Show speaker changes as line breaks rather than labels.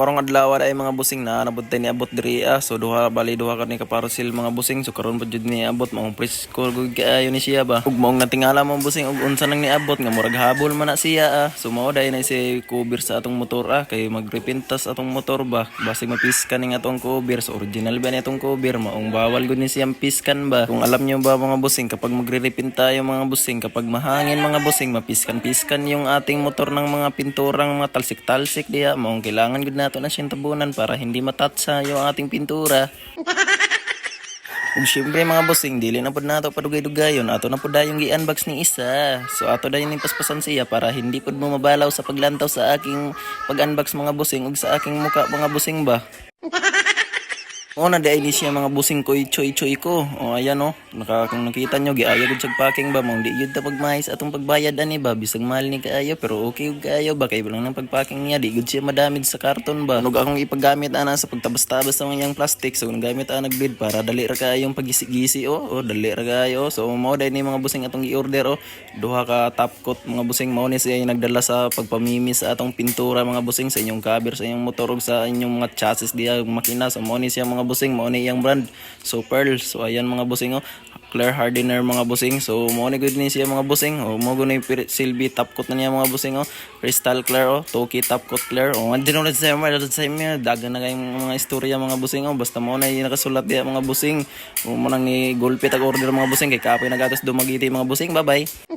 karong adlaw ay mga busing na nabot ni abot diri ah. So duha bali duha ka ni kaparosil mga busing. So karon jud ni abot maong presko gud kaayo ni siya ba. Ug maong natingala mo busing ug unsa nang ni abot nga murag habol man na siya ah. So mao dai na si cover sa atong motor ah kay magrepintas atong motor ba. Basig mapiskan ning atong cover. So original ba ni atong cover maong bawal gud ni siyang piskan ba. Kung alam niyo ba mga busing kapag magre-repin tayo mga busing kapag mahangin mga busing mapiskan-piskan yung ating motor ng mga pinturang mga talsik-talsik diya maong kailangan gud nato na siyang tabunan para hindi matatsa yung ating pintura. Ug syempre mga bossing, dili na pod nato padugay-dugayon. Ato na pod dayong gi-unbox ni isa. So ato dayon ning paspasan siya para hindi pod mo mabalaw sa paglantaw sa aking pag-unbox mga bossing ug sa aking muka mga bossing ba. O na di ni siya mga busing ko choy choy ko. O ayan o. Naka, kung nakita nyo, giaya gud sa packing ba. Mong di yun ta pagmahis atong pagbayad ani ba. Bisag mahal ni kaayo pero okay ug kaayo ba. Kay lang ng pagpacking niya. Di gud siya madamid sa karton ba. Nug akong ipagamit ana sa pagtabas-tabas sa mga plastic. So nagamit ana nagbid para dali ra kaayong pagisi-gisi o. O dali ra kaayo. So mao dai ni mga busing atong i-order o. Duha ka top coat mga busing mao ni siya nagdala sa pagpamimi sa atong pintura mga busing sa inyong cover sa inyong motor ug sa inyong mga chassis diya ug makina. So mao ni siya mga busing mao ni iyang brand. So Pearl. So ayan mga busing o. Claire Hardener mga busing. So mo ni good ni siya mga busing. O mo gud ni Pirit Silby top coat na niya mga busing o. Crystal Claire o. Toki top coat Claire o. Andin ulit sa mga sa mga dagan na kayong mga istorya mga busing o. Basta mo na nakasulat diya mga busing. O mo nang ni gulpit ag order mga busing kay kapoy nagatos dumagiti mga busing. Bye bye.